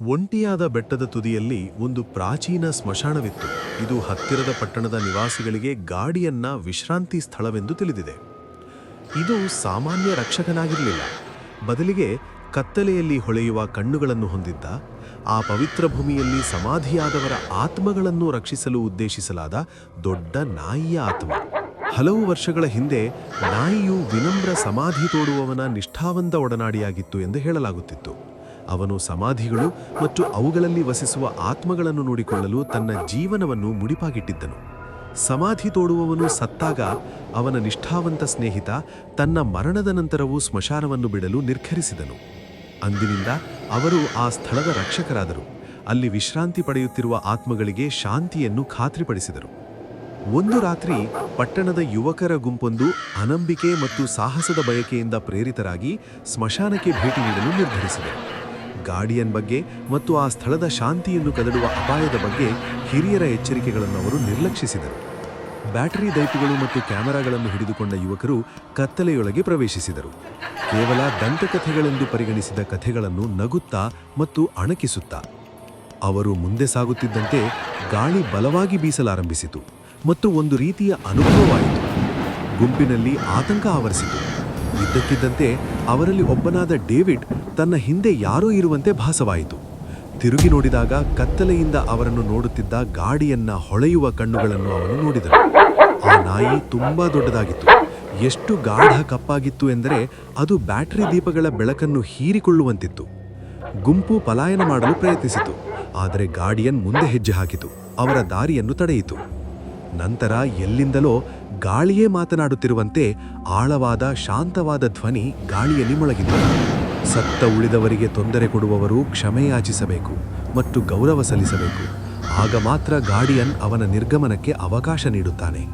ಒಂಟಿಯಾದ ಬೆಟ್ಟದ ತುದಿಯಲ್ಲಿ ಒಂದು ಪ್ರಾಚೀನ ಸ್ಮಶಾನವಿತ್ತು. ಇದು ಹತ್ತಿರದ ಪಟ್ಟಣದ ನಿವಾಸಿಗಳಿಗೆ ಗಾಡಿಯನ್ನ ವಿಶ್ರಾಂತಿ ಸ್ಥಳವೆಂದು ತಿಳಿದಿದೆ. ಇದು ಸಾಮಾನ್ಯ ರಕ್ಷಕನಾಗಿರಲಿಲ್ಲ. ಬದಲಿಗೆ ಕತ್ತಲೆಯಲ್ಲಿ ಹೊಳೆಯುವ ಕಣ್ಣುಗಳನ್ನು ಹೊಂದಿದ್ದ, ಆ ಪವಿತ್ರ ಭೂಮಿಯಲ್ಲಿ ಸಮಾಧಿಯಾದವರ ಆತ್ಮಗಳನ್ನು ರಕ್ಷಿಸಲು ಉದ್ದೇಶಿಸಲಾದ ದೊಡ್ಡ ನಾಯಿಯ ಆತ್ಮ. ಹಲವು ವರ್ಷಗಳ ಹಿಂದೆ ನಾಯಿಯು ವಿನಮ್ರ ಸಮಾಧಿ ತೋಡುವವನ ನಿಷ್ಠಾವಂತ ಒಡನಾಡಿಯಾಗಿತ್ತು ಎಂದು ಹೇಳಲಾಗುತ್ತಿತ್ತು. ಅವನು ಸಮಾಧಿಗಳು ಮತ್ತು ಅವುಗಳಲ್ಲಿ ವಸಿಸುವ ಆತ್ಮಗಳನ್ನು ನೋಡಿಕೊಳ್ಳಲು ತನ್ನ ಜೀವನವನ್ನು ಮುಡಿಪಾಗಿಟ್ಟಿದ್ದನು. ಸಮಾಧಿ ತೋಡುವವನು ಸತ್ತಾಗ ಅವನ ನಿಷ್ಠಾವಂತ ಸ್ನೇಹಿತ ತನ್ನ ಮರಣದ ನಂತರವೂ ಸ್ಮಶಾನವನ್ನು ಬಿಡಲು ನಿರ್ಧರಿಸಿದನು. ಅಂದಿನಿಂದ ಅವರು ಆ ಸ್ಥಳದ ರಕ್ಷಕರಾದರು. ಅಲ್ಲಿ ವಿಶ್ರಾಂತಿ ಪಡೆಯುತ್ತಿರುವ ಆತ್ಮಗಳಿಗೆ ಶಾಂತಿಯನ್ನು ಖಾತ್ರಿಪಡಿಸಿದರು. ಒಂದು ರಾತ್ರಿ ಪಟ್ಟಣದ ಯುವಕರ ಗುಂಪೊಂದು ಅನಂಬಿಕೆ ಮತ್ತು ಸಾಹಸದ ಬಯಕೆಯಿಂದ ಪ್ರೇರಿತರಾಗಿ ಸ್ಮಶಾನಕ್ಕೆ ಭೇಟಿ ನೀಡಲು ನಿರ್ಧರಿಸಿದರು. ಗಾರ್ಡಿಯನ್ ಬಗ್ಗೆ ಮತ್ತು ಆ ಸ್ಥಳದ ಶಾಂತಿಯನ್ನು ಕದಡುವ ಅಪಾಯದ ಬಗ್ಗೆ ಹಿರಿಯರ ಎಚ್ಚರಿಕೆಗಳನ್ನು ಅವರು ನಿರ್ಲಕ್ಷಿಸಿದರು. ಬ್ಯಾಟರಿ ದೈಪುಗಳು ಮತ್ತು ಕ್ಯಾಮೆರಾಗಳನ್ನು ಹಿಡಿದುಕೊಂಡ ಯುವಕರು ಕತ್ತಲೆಯೊಳಗೆ ಪ್ರವೇಶಿಸಿದರು. ಕೇವಲ ದಂತಕಥೆಗಳೆಂದು ಪರಿಗಣಿಸಿದ ಕಥೆಗಳನ್ನು ನಗುತ್ತಾ ಮತ್ತು ಅಣಕಿಸುತ್ತಾ. ಅವರು ಮುಂದೆ ಸಾಗುತ್ತಿದ್ದಂತೆ ಗಾಳಿ ಬಲವಾಗಿ ಬೀಸಲಾರಂಭಿಸಿತು ಮತ್ತು ಒಂದು ರೀತಿಯ ಅನುಭವವಾಯಿತು. ಗುಂಪಿನಲ್ಲಿ ಆತಂಕ ಆವರಿಸಿತು. ಇದ್ದಕ್ಕಿದ್ದಂತೆ ಅವರಲ್ಲಿ ಒಬ್ಬನಾದ ಡೇವಿಡ್ ತನ್ನ ಹಿಂದೆ ಯಾರೋ ಇರುವಂತೆ ಭಾಸವಾಯಿತು. ತಿರುಗಿ ನೋಡಿದಾಗ ಕತ್ತಲೆಯಿಂದ ಅವರನ್ನು ನೋಡುತ್ತಿದ್ದ ಗಾಡಿಯನ್ನ ಹೊಳೆಯುವ ಕಣ್ಣುಗಳನ್ನು ಅವನು ನೋಡಿದನು. ಆ ನಾಯಿ ತುಂಬಾ ದೊಡ್ಡದಾಗಿತ್ತು. ಎಷ್ಟು ಗಾಢ ಕಪ್ಪಾಗಿತ್ತು ಎಂದರೆ ಅದು ಬ್ಯಾಟರಿ ದೀಪಗಳ ಬೆಳಕನ್ನು ಹೀರಿಕೊಳ್ಳುವಂತಿತ್ತು. ಗುಂಪು ಪಲಾಯನ ಮಾಡಲು ಪ್ರಯತ್ನಿಸಿತು. ಆದರೆ ಗಾಡಿಯನ್ ಮುಂದೆ ಹೆಜ್ಜೆ ಹಾಕಿತು. ಅವರ ದಾರಿಯನ್ನು ತಡೆಯಿತು. ನಂತರ ಎಲ್ಲಿಂದಲೋ ಗಾಳಿಯೇ ಮಾತನಾಡುತ್ತಿರುವಂತೆ ಆಳವಾದ, ಶಾಂತವಾದ ಧ್ವನಿ ಗಾಳಿಯಲ್ಲಿ ಮೊಳಗಿತು. ಸತ್ತ ಉಳಿದವರಿಗೆ ತೊಂದರೆ ಕೊಡುವವರು ಕ್ಷಮೆಯಾಚಿಸಬೇಕು ಮತ್ತು ಗೌರವ ಸಲ್ಲಿಸಬೇಕು. ಆಗ ಮಾತ್ರ ಗಾರ್ಡಿಯನ್ ಅವನ ನಿರ್ಗಮನಕ್ಕೆ ಅವಕಾಶ ನೀಡುತ್ತಾನೆ.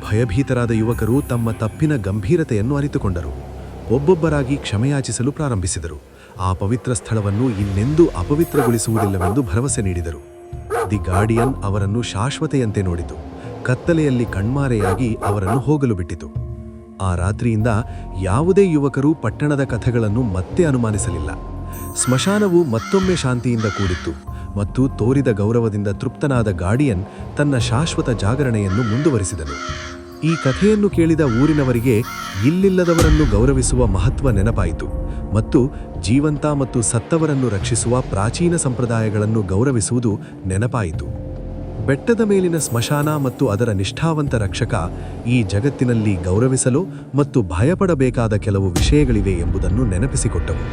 ಭಯಭೀತರಾದ ಯುವಕರು ತಮ್ಮ ತಪ್ಪಿನ ಗಂಭೀರತೆಯನ್ನು ಅರಿತುಕೊಂಡರು. ಒಬ್ಬೊಬ್ಬರಾಗಿ ಕ್ಷಮೆಯಾಚಿಸಲು ಪ್ರಾರಂಭಿಸಿದರು. ಆ ಪವಿತ್ರ ಸ್ಥಳವನ್ನು ಇನ್ನೆಂದೂ ಅಪವಿತ್ರಗೊಳಿಸುವುದಿಲ್ಲವೆಂದು ಭರವಸೆ ನೀಡಿದರು. ದಿ ಗಾರ್ಡಿಯನ್ ಅವರನ್ನು ಶಾಶ್ವತೆಯಂತೆ ನೋಡಿತು. ಕತ್ತಲೆಯಲ್ಲಿ ಕಣ್ಮಾರೆಯಾಗಿ ಅವರನ್ನು ಹೋಗಲು ಬಿಟ್ಟಿತು. ಆ ರಾತ್ರಿಯಿಂದ ಯಾವುದೇ ಯುವಕರು ಪಟ್ಟಣದ ಕಥೆಗಳನ್ನು ಮತ್ತೆ ಅನುಮಾನಿಸಲಿಲ್ಲ. ಸ್ಮಶಾನವು ಮತ್ತೊಮ್ಮೆ ಶಾಂತಿಯಿಂದ ಕೂಡಿತ್ತು ಮತ್ತು ತೋರಿದ ಗೌರವದಿಂದ ತೃಪ್ತನಾದ ಗಾರ್ಡಿಯನ್ ತನ್ನ ಶಾಶ್ವತ ಜಾಗರಣೆಯನ್ನು ಮುಂದುವರಿಸಿದನು. ಈ ಕಥೆಯನ್ನು ಕೇಳಿದ ಊರಿನವರಿಗೆ ಇಲ್ಲಿಲ್ಲದವರನ್ನು ಗೌರವಿಸುವ ಮಹತ್ವ ನೆನಪಾಯಿತು ಮತ್ತು ಜೀವಂತ ಮತ್ತು ಸತ್ತವರನ್ನು ರಕ್ಷಿಸುವ ಪ್ರಾಚೀನ ಸಂಪ್ರದಾಯಗಳನ್ನು ಗೌರವಿಸುವುದು ನೆನಪಾಯಿತು. ಬೆಟ್ಟದ ಮೇಲಿನ ಸ್ಮಶಾನ ಮತ್ತು ಅದರ ನಿಷ್ಠಾವಂತ ರಕ್ಷಕ ಈ ಜಗತ್ತಿನಲ್ಲಿ ಗೌರವಿಸಲು ಮತ್ತು ಭಯಪಡಬೇಕಾದ ಕೆಲವು ವಿಷಯಗಳಿವೆ ಎಂಬುದನ್ನು ನೆನಪಿಸಿಕೊಟ್ಟವು.